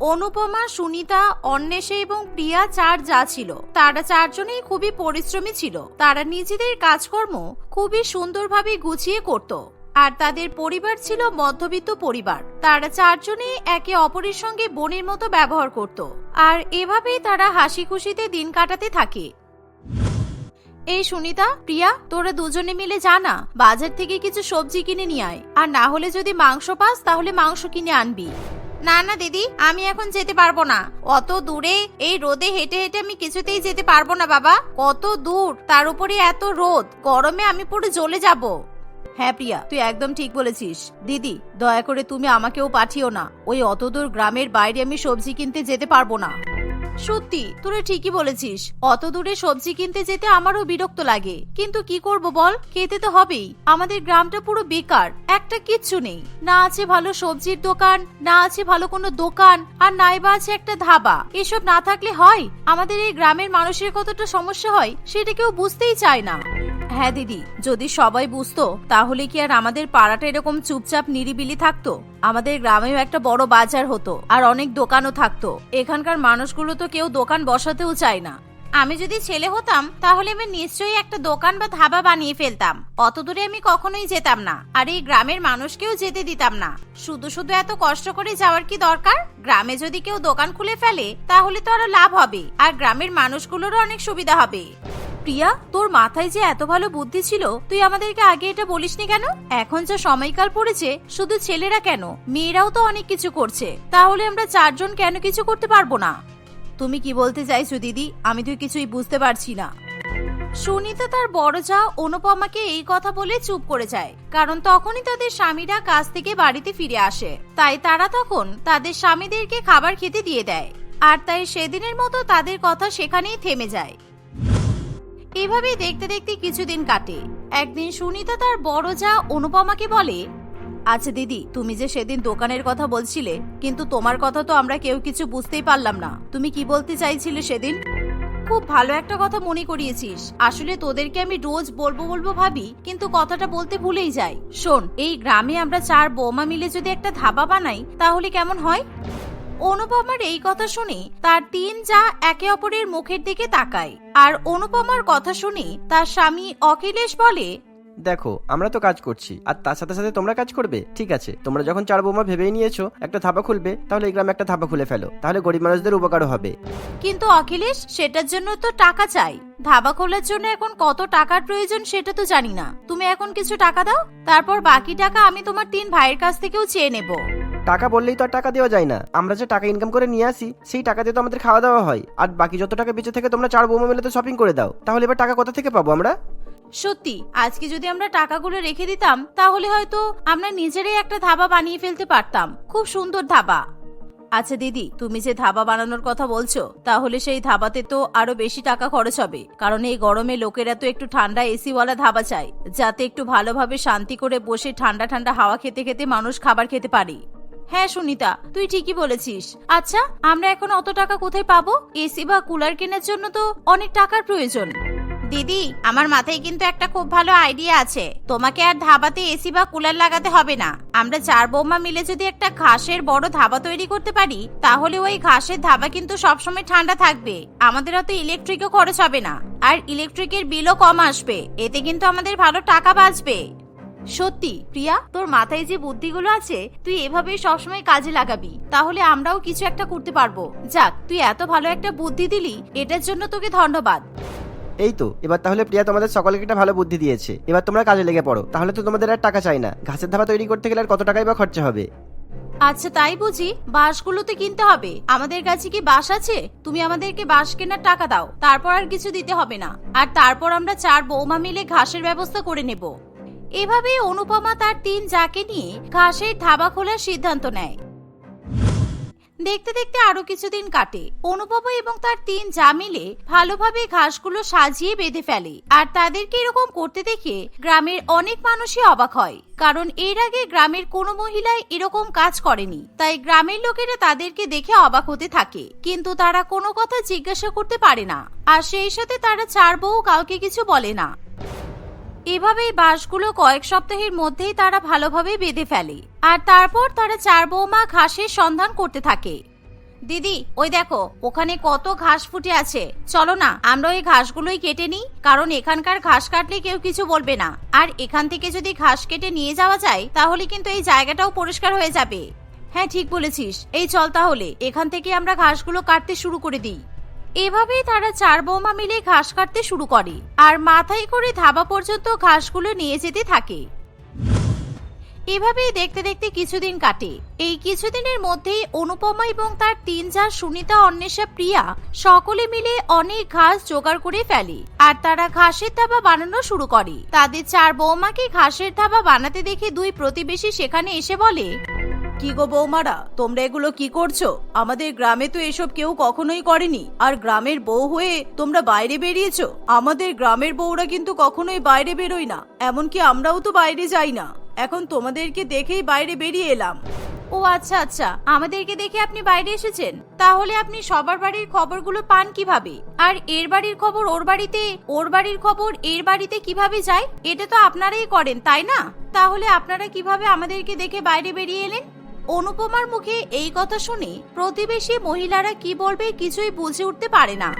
অনুপমা, সুনিতা, অন্বেষে এবং প্রিয়া চার যা ছিল, তারা চারজনেই খুবই পরিশ্রমী ছিল। তারা নিজেদের কাজকর্ম খুবই সুন্দরভাবে গুছিয়ে করত। আর তাদের পরিবার ছিল মধ্যবিত্ত পরিবার। তারা চারজনেই একে অপরের সঙ্গে বোনের মতো ব্যবহার করত। আর এভাবেই তারা হাসি খুশিতে দিন কাটাতে থাকে। এই সুনিতা, প্রিয়া, তোরা দুজনে মিলে জানা বাজার থেকে কিছু সবজি কিনে নিয়ে আয়। আর না হলে যদি মাংস পাস, তাহলে মাংস কিনে আনবি। না না, দিদি, আমি এখন যেতে পারব না। অত দূরে, এই রোদে হেঁটে হেঁটে আমি কিছুতেই যেতে পারব না, বাবা। কত দূর, তার উপরে এত রোদ, গরমে আমি পুরো জ্বলে যাব। হ্যাঁ প্রিয়া, তুই একদম ঠিক বলেছিস। দিদি, দয়া করে তুমি আমাকেও পাঠিও না। ওই অতদূর গ্রামের বাইরে আমি সবজি কিনতে যেতে পারব না। সত্যি, তোরা ঠিকই বলেছিস। অত দূরে সবজি কিনতে যেতে আমারও বিরক্ত লাগে। কিন্তু কি করব বল? খেতে তো হবেই। আমাদের গ্রামটা পুরো বেকার। একটা কিচ্ছু নেই। না আছে ভালো সবজির দোকান, না আছে ভালো কোনো দোকান, আর নাইবা আছে একটা ধাবা। এসব না থাকলে হয়? আমাদের এই গ্রামের মানুষের কতটা সমস্যা হয়, সেটা কেউ বুঝতেই চায় না। হ্যাঁ দিদি। যদি সবাই বুঝতো, তাহলে কি আর আমাদের পাড়াটা এরকম চুপচাপ নিরিবিলি থাকতো? আমাদের গ্রামেও একটা বড় বাজার হতো, আর অনেক দোকানও থাকতো। এখানকার মানুষগুলো তো কেউ দোকান বসাতেও চায় না। আমি যদি ছেলে হতাম, তাহলে আমি নিশ্চয়ই একটা দোকান বা ধাবা বানিয়ে ফেলতাম। অত দূরে আমি কখনোই যেতাম না, আর এই গ্রামের মানুষকেও যেতে দিতাম না। শুধু শুধু এত কষ্ট করে যাওয়ার কি দরকার? গ্রামে যদি কেউ দোকান খুলে ফেলে, তাহলে তো আরও লাভ হবে, আর গ্রামের মানুষগুলোরও অনেক সুবিধা হবে। প্রিয়া, তোর মাথায় যে এত ভালো বুদ্ধি ছিল, তুই আমাদেরকে আগে এটা বলিসনি কেন? এখন যা সময়কাল পড়েছে, শুধু ছেলেরা কেন? মেয়েরাও তো অনেক কিছু করছে। তাহলে আমরা চারজন কেন কিছু করতে পারব না? তুমি কি বলতে চাইছো, দিদি? আমি তুই কিছুই বুঝতে পারছি না। সুনিতা তার বড় যা অনুপমাকে এই কথা বলে চুপ করে যায়, কারণ তখনই তাদের স্বামীরা কাজ থেকে বাড়িতে ফিরে আসে। তাই তারা তখন তাদের স্বামীদেরকে খাবার খেতে দিয়ে দেয়। আর তাই সেদিনের মতো তাদের কথা সেখানেই থেমে যায়। এভাবেই দেখতে দেখতে কিছুদিন কাটে। একদিন সুনিতা তার বড় যা অনুপমাকে বলে আচ্ছা দিদি, তুমি যে সেদিন দোকানের কথা বলছিলে, কিন্তু তোমার কথা তো আমরা কেউ কিছু বুঝতেই পারলাম না। তুমি কি বলতে চাইছিলে সেদিন? খুব ভালো একটা কথা মনে করিয়েছিস। আসলে তোদেরকে আমি রোজ বলব বলব ভাবি, কিন্তু কথাটা বলতে ভুলেই যাই। শোন, এই গ্রামে আমরা চার বৌমা মিলে যদি একটা ধাবা বানাই, তাহলে কেমন হয়? অনুপমার এই কথা শুনে তার তিন যা একে অপরের মুখের দিকে তাকায়। আর অনুপমার কথা শুনে তার স্বামী অখিলেশ বলে দেখো আমরা তো কাজ করছি আর তার সাথে সাথে তোমরা কাজ করবে ঠিক আছে? তোমরা যখন চার বৌমা ভেবেই নিয়েছো একটা ধাবা খুলবে তাহলে এই গ্রামে একটা ধাবা খুলে ফেলো তাহলে গরিব মানুষদের উপকারও হবে। কিন্তু অখিলেশ সেটার জন্য তো টাকা চাই। ধাবা খোলার জন্য এখন কত টাকার প্রয়োজন সেটা তো জানি না। তুমি এখন কিছু টাকা দাও তারপর বাকি টাকা আমি তোমার তিন ভাইয়ের কাছ থেকেও চেয়ে নেব। টাকা বললেই তো আর টাকা দেওয়া যায় না। আমরা যে টাকা ইনকাম করে নিয়ে আসি, সেই টাকা দিয়ে তো আমাদের খাওয়া দাওয়া হয়। আর বাকি যত টাকা বেঁচে থেকে, তোমরা চার বৌমা মিলে তো শপিং করে দাও। তাহলে এবার টাকা কোথা থেকে পাবো আমরা? সত্যি, আজকে যদি আমরা টাকাগুলো রেখে দিতাম, তাহলে হয়তো আমরা নিজেরাই একটা ধাবা বানিয়ে ফেলতে পারতাম। খুব সুন্দর ধাবা। আচ্ছা দিদি, তুমি যে ধাবা বানানোর কথা বলছো, তাহলে সেই ধাবাতে তো আরও বেশি টাকা খরচ হবে। কারণ এই গরমে লোকেরা তো একটু ঠান্ডা এসিওয়ালা ধাবা চায়, যাতে একটু ভালোভাবে শান্তি করে বসে ঠান্ডা ঠান্ডা হাওয়া খেতে খেতে মানুষ খাবার খেতে পারি। হ্যাঁ সুনিতা, তুই ঠিকই বলেছিস। আচ্ছা আমরা এখন অত টাকা কোথায় পাবো? এসি বা কুলার কেনার জন্য তো অনেক টাকার প্রয়োজন। দিদি, আমার মাথায় কিন্তু একটা খুব ভালো আইডিয়া আছে। তোমাকে আর ধাবাতে এসি বা কুলার লাগাতে হবে না। আমরা চার বৌমা মিলে যদি একটা ঘাসের বড় ধাবা তৈরি করতে পারি, তাহলে ওই ঘাসের ধাবা কিন্তু সবসময় ঠান্ডা থাকবে। আমাদের অত ইলেকট্রিকও খরচ হবে না। আর ইলেকট্রিকের বিলও কম আসবে। এতে কিন্তু আমাদের ভালো টাকা বাঁচবে। সত্যি প্রিয়া তোর মাথায় যে বুদ্ধিগুলো আছে তুই এভাবেই সবসময় কাজে লাগাবি। তাহলে আমরাও কিছু একটা করতে পারব। যাক তুই এত ভালো একটা বুদ্ধি দিলি এটার জন্য তোকে ধন্যবাদ। এই তো এবার তাহলে প্রিয়া তোমাদের সকলকে একটা ভালো বুদ্ধি দিয়েছে। এবার তোমরা কাজে লেগে পড়ো। তাহলে তো তোমাদের আর টাকা চাই না। ঘাসের ধাবা তৈরি করতে গেলে আর কত টাকাই বা খরচা হবে? আচ্ছা তাই বুঝি। বাঁশগুলো তো কিনতে হবে। আমাদের কাছে কি বাঁশ আছে? তুমি আমাদেরকে বাঁশ কেনার টাকা দাও। তারপর আর কিছু দিতে হবে না। আর তারপর আমরা চার বৌমা মিলে ঘাসের ব্যবস্থা করে নেব। এভাবে অনুপমা তার তিন যাকে নিয়ে ঘাসের ধাবা খোলার সিদ্ধান্ত নেয়। দেখতে দেখতে আরও কিছুদিন কাটে। অনুপমা এবং তার তিন যা মিলে ভালোভাবে ঘাসগুলো সাজিয়ে বেঁধে ফেলে। আর তাদেরকে এরকম করতে দেখে গ্রামের অনেক মানুষই অবাক হয়। কারণ এর আগে গ্রামের কোনো মহিলাই এরকম কাজ করেনি। তাই গ্রামের লোকেরা তাদেরকে দেখে অবাক হতে থাকে। কিন্তু তারা কোনো কথা জিজ্ঞাসা করতে পারে না। আর সেই সাথে তারা চার বউ কাউকে কিছু বলে না। এভাবেই বাঁশগুলো কয়েক সপ্তাহের মধ্যেই তারা ভালোভাবে বেঁধে ফেলে। আর তারপর তারা চার বৌমা ঘাসের সন্ধান করতে থাকে। দিদি, ওই দেখো, ওখানে কত ঘাস ফুটে আছে। চলো না, আমরা ওই ঘাসগুলোই কেটে নিই, কারণ এখানকার ঘাস কাটলে কেউ কিছু বলবে না। আর এখান থেকে যদি ঘাস কেটে নিয়ে যাওয়া যায়, তাহলে কিন্তু এই জায়গাটাও পরিষ্কার হয়ে যাবে। হ্যাঁ ঠিক বলেছিস। এই চল তাহলে, এখান থেকে আমরা ঘাসগুলো কাটতে শুরু করে দিই। এভাবেই তারা চার বৌমা মিলে ঘাস কাটতে শুরু করে আর মাথায় করে ধাবা পর্যন্ত ঘাসগুলো নিয়ে যেতে থাকে। এভাবেই দেখতে দেখতে কিছুদিন কাটে। এই কিছুদিনের মধ্যেই অনুপমা এবং তার তিন যা সুনিতা, অন্বেষা, প্রিয়া সকলে মিলে অনেক ঘাস জোগাড় করে ফেলে আর তারা ঘাসের ধাবা বানানো শুরু করে। তাদের চার বৌমাকে ঘাসের ধাবা বানাতে দেখে দুই প্রতিবেশী সেখানে এসে বলে কি গো বৌমারা? তোমরা এগুলো কি করছ? আমাদের গ্রামে তো এসব কেউ কখনোই করেনি। আর গ্রামের বউ হয়ে তোমরা বাইরে বেরিয়েছো? আমাদের গ্রামের বউরা কিন্তু কখনোই বাইরে বেরোয় না। এমনকি আমরাও তো বাইরে যাই না। এখন তোমাদেরকে দেখেই বাইরে বেরিয়ে এলাম। ও আচ্ছা আচ্ছা। আমাদেরকে দেখে আপনি বাইরে এসেছেন। তাহলে আপনি সবার বাড়ির খবরগুলো পান কীভাবে? আর এর বাড়ির খবর ওর বাড়িতে, ওর বাড়ির খবর এর বাড়িতে কীভাবে যায়? এটা তো আপনারাই করেন, তাই না? তাহলে আপনারা কীভাবে আমাদেরকে দেখে বাইরে বেরিয়ে এলেন? অনুপমার মুখে এই কথা শুনে প্রতিবেশী মহিলারা কি বলবে কিছুই বুঝে উঠতে পারে না।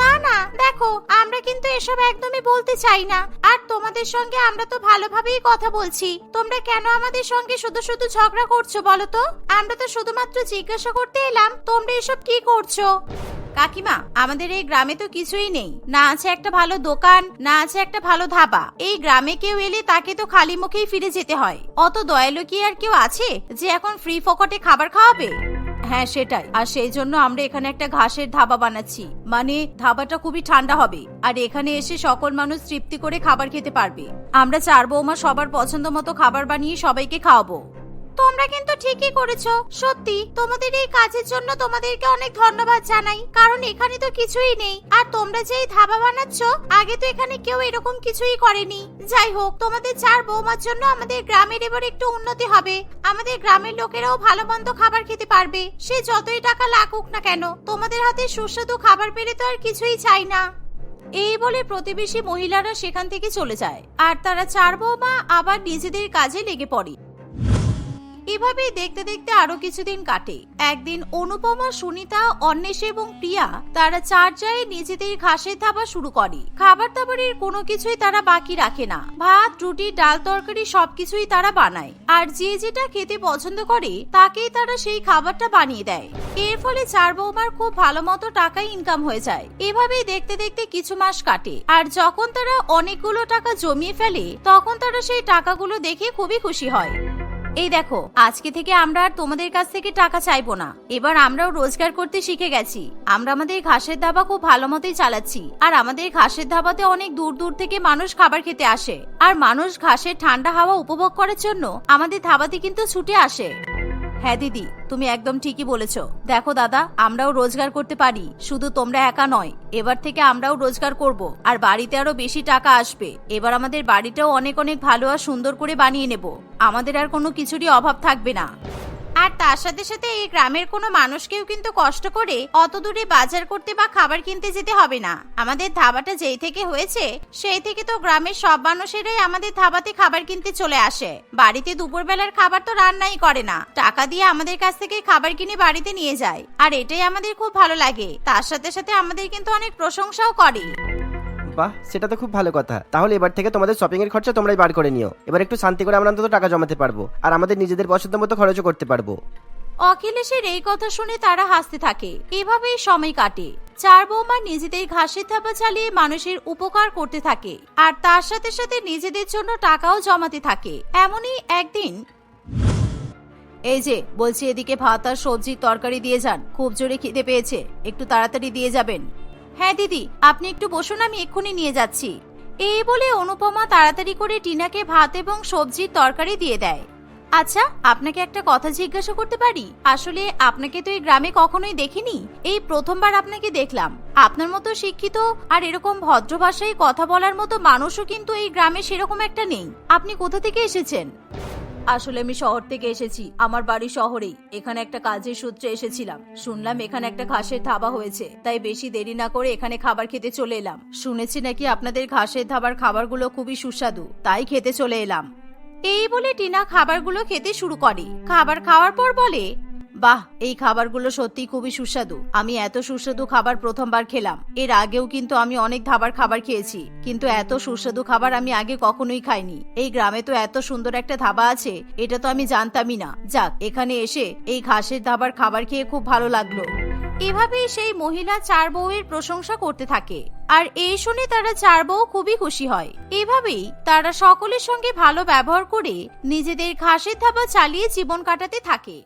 না না, দেখো, আমরা কিন্তু এসব একদমই বলতে চাই না। আর তোমাদের সঙ্গে আমরা তো ভালোভাবেই কথা বলছি। তোমরা কেন আমাদের সঙ্গে শুধু শুধু ঝগড়া করছ বলো তো? আমরা তো শুধুমাত্র জিজ্ঞাসা করতে এলাম, তোমরা এসব কি করছ? কাকিমা, আমাদের এই গ্রামে তো কিছুই নেই। না আছে একটা ভালো দোকান, না আছে একটা ভালো ধাবা। এই গ্রামে কেউ এলে তাকে তো খালি মুখেই ফিরে যেতে হয়। অত দয়ালু কি আর কেউ আছে যে এখন ফ্রি ফকটে খাবার খাওয়াবে? হ্যাঁ সেটাই। আর সেই জন্য আমরা এখানে একটা ঘাসের ধাবা বানাচ্ছি। মানে ধাবাটা খুবই ঠান্ডা হবে। আর এখানে এসে সকল মানুষ তৃপ্তি করে খাবার খেতে পারবে। আমরা চার বৌমা সবার পছন্দ মতো খাবার বানিয়ে সবাইকে খাওয়াবো। তোমরা কিন্তু ঠিকই করেছ। সত্যি, তোমাদের এই কাজের জন্য তোমাদেরকে অনেক ধন্যবাদ জানাই, কারণ এখানে তো কিছুই নেই। আর তোমরা যে ধাবা বানাচ্ছ, আগে তো এখানে কেউ এরকম কিছুই করেনি। যাই হোক, তোমাদের চার বৌমার জন্য আমাদের গ্রামের এবার একটু উন্নতি হবে। আমাদের গ্রামের লোকেরাও ভালো মন্দ খাবার খেতে পারবে। সে যতই টাকা লাগুক না কেন, তোমাদের হাতে সুস্বাদু খাবার পেলে তো আর কিছুই চাই না। এই বলে প্রতিবেশী মহিলারা সেখান থেকে চলে যায়। আর তারা চার বৌমা আবার নিজেদের কাজে লেগে পড়ে। এভাবেই দেখতে দেখতে আরও কিছুদিন কাটে। একদিন অনুপমা, সুনিতা, অন্বেষ এবং প্রিয়া তারা চার জায়ে নিজেদের ঘাসের ধাবা শুরু করে। খাবার দাবারের কোনো কিছুই তারা বাকি রাখে না। ভাত, রুটি, ডাল, তরকারি সবকিছুই তারা বানায়। আর যে যেটা খেতে পছন্দ করে, তাকেই তারা সেই খাবারটা বানিয়ে দেয়। এর ফলে চার বৌমার খুব ভালো মতো টাকা ইনকাম হয়ে যায়। এভাবেই দেখতে দেখতে কিছু মাস কাটে। আর যখন তারা অনেকগুলো টাকা জমিয়ে ফেলে, তখন তারা সেই টাকাগুলো দেখে খুবই খুশি হয়। এই দেখো, আজকে থেকে আমরা আর তোমাদের কাছ থেকে টাকা চাইব না। এবার আমরাও রোজগার করতে শিখে গেছি। আমরা আমাদের ঘাসের ধাবা খুব ভালো মতোই চালাচ্ছি। আর আমাদের ঘাসের ধাবাতে অনেক দূর দূর থেকে মানুষ খাবার খেতে আসে। আর মানুষ ঘাসের ঠান্ডা হাওয়া উপভোগ করার জন্য আমাদের ধাবাতে কিন্তু ছুটে আসে। হ্যাঁ দিদি, তুমি একদম ঠিকই বলেছ। দেখো দাদা, আমরাও রোজগার করতে পারি, শুধু তোমরা একা নয়, এবার থেকে আমরাও রোজগার করব, আর বাড়িতে আরও বেশি টাকা আসবে। এবার আমাদের বাড়িটাও অনেক অনেক ভালো আর সুন্দর করে বানিয়ে নেব। আমাদের আর কোনো কিছুরই অভাব থাকবে না। আর তার সাথে সাথে এই গ্রামের কোনো মানুষকেও কিন্তু কষ্ট করে অত দূরে বাজার করতে বা খাবার কিনতে যেতে হবে না। আমাদের ধাবাটা যেই থেকে হয়েছে, সেই থেকে তো গ্রামের সব মানুষেরাই আমাদের ধাবাতে খাবার কিনতে চলে আসে। বাড়িতে দুপুরবেলার খাবার তো রান্নাই করে না। টাকা দিয়ে আমাদের কাছ থেকে খাবার কিনে বাড়িতে নিয়ে যায়। আর এটাই আমাদের খুব ভালো লাগে। তার সাথে সাথে আমাদের কিন্তু অনেক প্রশংসাও করে। বাহ, সেটা তো খুব ভালো কথা। তাহলে এবার থেকে তোমাদের শপিং এর খরচা তোমরাই বার করে নিও। এবার একটু শান্তি করে আমরা অন্তত টাকা জমাতে পারব। আর আমাদের নিজেদের পছন্দ মতো খরচও করতে পারব। অখিলেশের এই কথা শুনে তারা হাসতে থাকে। এভাবেই সময় কাটে। চার বৌমা নিজেদের ঘাসের থাপা চালিয়ে মানুষের উপকার করতে থাকে। আর তার সাথে সাথে নিজেদের জন্য টাকাও জমাতে থাকে। এমনই একদিন এই যে, বলছি এদিকে ভাত আর সবজির তরকারি দিয়ে যান। খুব জোরে খিদে পেয়েছে। একটু তাড়াতাড়ি দিয়ে যাবেন। হ্যাঁ দিদি, আপনি একটু বসুন, আমি এক্ষুনি নিয়ে যাচ্ছি। এই বলে অনুপমা তাড়াতাড়ি করে টিনাকে ভাত এবং সবজির তরকারি দিয়ে দেয়। আচ্ছা আপনাকে একটা কথা জিজ্ঞাসা করতে পারি? আসলে আপনাকে তো এই গ্রামে কখনোই দেখিনি। এই প্রথমবার আপনাকে দেখলাম। আপনার মতো শিক্ষিত আর এরকম ভদ্র ভাষায় কথা বলার মতো মানুষও কিন্তু এই গ্রামে সেরকম একটা নেই। আপনি কোথা থেকে এসেছেন? আসলে আমি শহর থেকে এসেছি, আমার বাড়ি শহরেই। এখানে একটা কাজের সূত্রে এসেছিলাম। শুনলাম এখানে একটা ঘাসের ধাবা হয়েছে, তাই বেশি দেরি না করে এখানে খাবার খেতে চলে এলাম। শুনেছি নাকি আপনাদের ঘাসের ধাবার খাবারগুলো খুবই সুস্বাদু, তাই খেতে চলে এলাম। এই বলে টিনা খাবারগুলো খেতে শুরু করে। খাবার খাওয়ার পর বলে বাহ, এই খাবারগুলো সত্যি খুবই সুস্বাদু। আমি এত সুস্বাদু খাবার প্রথমবার খেলাম। এর আগেও কিন্তু আমি অনেক ধাবার খাবার খেয়েছি। কিন্তু এত সুস্বাদু খাবার আমি আগে কখনোই খাইনি। এই গ্রামে তো এত সুন্দর একটা ধাবা আছে, এটা তো আমি জানতামই না। যাক, এখানে এসে এই ঘাসের ধাবার খাবার খেয়ে খুব ভালো লাগল। এভাবেই সেই মহিলা চার বউয়ের প্রশংসা করতে থাকে। আর এই শুনে তারা চার বউ খুবই খুশি হয়। এভাবেই তারা সকলের সঙ্গে ভালো ব্যবহার করে নিজেদের ঘাসের ধাবা চালিয়ে জীবন কাটাতে থাকে।